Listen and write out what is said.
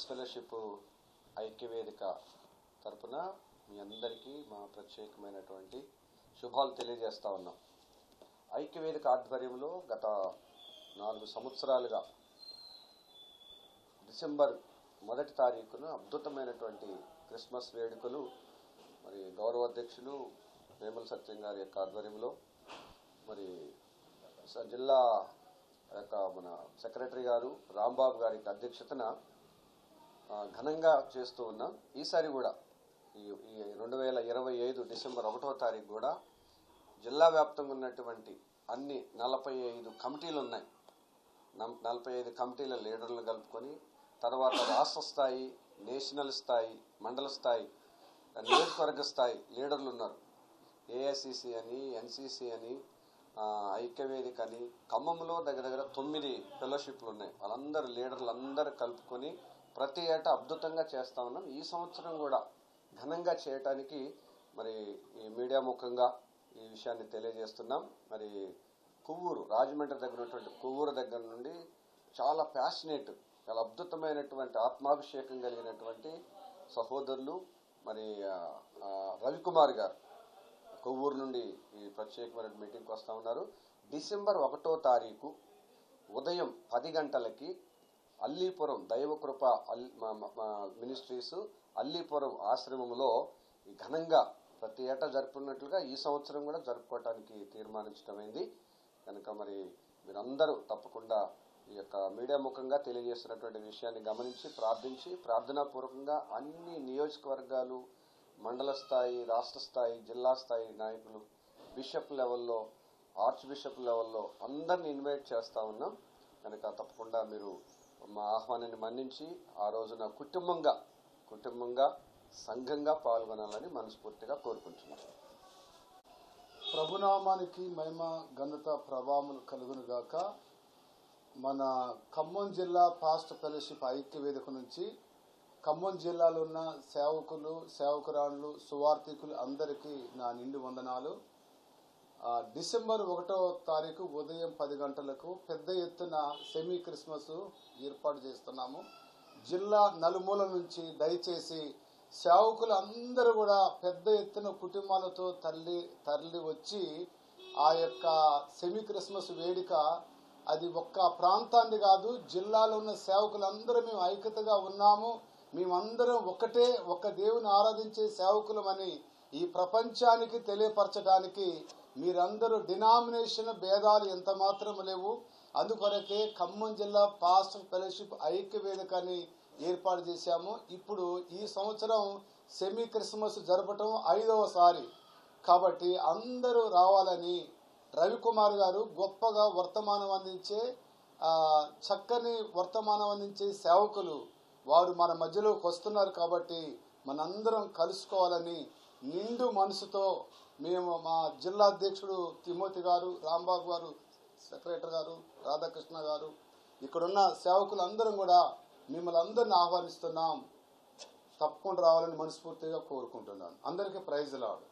Fellowship ఐక్యవేదిక తరపున మీ అందరికీ మా ప్రత్యేకమైనటువంటి శుభాలు తెలియజేస్తా ఉన్నాం. ఐక్యవేదిక ఆధ్వర్యంలో గత నాలుగు సంవత్సరాలుగా డిసెంబర్ మొదటి తారీఖున అద్భుతమైనటువంటి క్రిస్మస్ వేడుకలు మరి గౌరవ అధ్యక్షులు వేమల సత్యం గారి యొక్క ఆధ్వర్యంలో మరి స- జిల్లా యొక్క మన సెక్రటరీ గారు రాంబాబు గారి యొక్క అధ్యక్షతన ఘనంగా చేస్తూ ఉన్నాం ఈసారి కూడా ఈ ఈ రెండు వేల ఇరవై ఐదు డిసెంబర్ ఒకటో తారీఖు కూడా జిల్లా వ్యాప్తంగా ఉన్నటువంటి అన్ని నలభై ఐదు కమిటీలు ఉన్నాయి. నం- నలభై ఐదు కమిటీల లీడర్లు కలుపుకొని తర్వాత రాష్ట్ర స్థాయి నేషనల్ స్థాయి మండల స్థాయి నియోజకవర్గ స్థాయి లీడర్లు ఉన్నారు. ఏఐసిసి అని ఎన్సిసి అని ఐక్యవేదిక అని ఖమ్మంలో దగ్గర దగ్గర తొమ్మిది ఫెలోషిప్లు ఉన్నాయి. వాళ్ళందరూ లీడర్లు అందరూ కలుపుకొని ప్రతి ఏటా అద్భుతంగా చేస్తా ఉన్నాం. ఈ సంవత్సరం కూడా ఘనంగా చేయటానికి మరి ఈ మీడియా ముఖంగా ఈ విషయాన్ని తెలియజేస్తున్నాం. మరి కొవ్వూరు రాజమండ్రి దగ్గర ఉన్నటువంటి కొవ్వూరు దగ్గర నుండి చాలా ప్యాషనేట్ చాలా అద్భుతమైనటువంటి ఆత్మాభిషేకం కలిగినటువంటి సహోదరులు మరి రవికుమార్ గారు కొవ్వూరు నుండి ఈ ప్రత్యేకమైన మీటింగ్కి వస్తూ ఉన్నారు. డిసెంబర్ ఒకటో తారీఖు ఉదయం పది గంటలకి అల్లీపురం దైవకృప అల్ మా- మినిస్ట్రీస్ అల్లీపురం ఆశ్రమంలో ఈ ఘనంగా ప్రతి ఏటా జరుపుకున్నట్లుగా ఈ సంవత్సరం కూడా జరుపుకోవటానికి తీర్మానించడమైంది కనుక మరి మీరందరూ తప్పకుండా ఈ యొక్క మీడియా ముఖంగా తెలియజేస్తున్నటువంటి విషయాన్ని గమనించి ప్రార్థించి ప్రార్థనాపూర్వకంగా అన్ని నియోజకవర్గాలు మండల స్థాయి రాష్ట్ర స్థాయి జిల్లా స్థాయి నాయకులు బిషప్ లెవెల్లో ఆర్చ్ బిషప్ లెవెల్లో అందరిని ఇన్వైట్ చేస్తా ఉన్నాం. కనుక తప్పకుండా మీరు మా ఆహ్వానాన్ని మన్నించి ఆ రోజున కుటుంబంగా కుటుంబంగా సంఘంగా పాల్గొనాలని మనస్ఫూర్తిగా కోరుకుంటున్నాను. ప్రభునామానికి మహిమ ఘనత ప్రభావం కలుగును గాక. మన ఖమ్మం జిల్లా పాస్ట్ ఫెలోషిప్ ఐక్య వేదిక నుంచి ఖమ్మం జిల్లాలో ఉన్న సేవకులు సేవకురాళ్ళు సువార్థికులు అందరికీ నా నిండు వందనాలు. డిసెంబర్ ఒకటో తారీఖు ఉదయం పది గంటలకు పెద్ద ఎత్తున సెమీ క్రిస్మస్ ఏర్పాటు చేస్తున్నాము. జిల్లా నలుమూల నుంచి దయచేసి సేవకులు అందరూ కూడా పెద్ద ఎత్తున కుటుంబాలతో తల్లి తరలి వచ్చి ఆ యొక్క సెమీ క్రిస్మస్ వేడుక అది ఒక్క ప్రాంతాన్ని కాదు జిల్లాలో ఉన్న సేవకులందరూ మేము ఐక్యతగా ఉన్నాము. మేమందరం ఒకటే ఒక దేవుని ఆరాధించే సేవకులమని ఈ ప్రపంచానికి తెలియపరచడానికి మీరందరూ డినామినేషన్ భేదాలు ఎంత మాత్రం లేవు. అందుకొరకే ఖమ్మం జిల్లా పాస్ట్ ఫెలోషిప్ ఐక్య వేదికని ఏర్పాటు చేశాము. ఇప్పుడు ఈ సంవత్సరం సెమీ క్రిస్మస్ జరపటం ఐదవసారి. కాబట్టి అందరూ రావాలని రవికుమార్ గారు గొప్పగా వర్తమానం అందించే చక్కని వర్తమానం అందించే సేవకులు వారు మన మధ్యలోకి వస్తున్నారు కాబట్టి మనందరం కలుసుకోవాలని నిండు మనసుతో మేము మా జిల్లా అధ్యక్షుడు తిమోతి గారు రాంబాబు గారు సెక్రటరీ గారు రాధాకృష్ణ గారు ఇక్కడున్న సేవకులు అందరం కూడా మిమ్మల్ని అందరిని ఆహ్వానిస్తున్నాం. తప్పకుండా రావాలని మనస్ఫూర్తిగా కోరుకుంటున్నాను. అందరికీ ప్రైజ్ లాడు.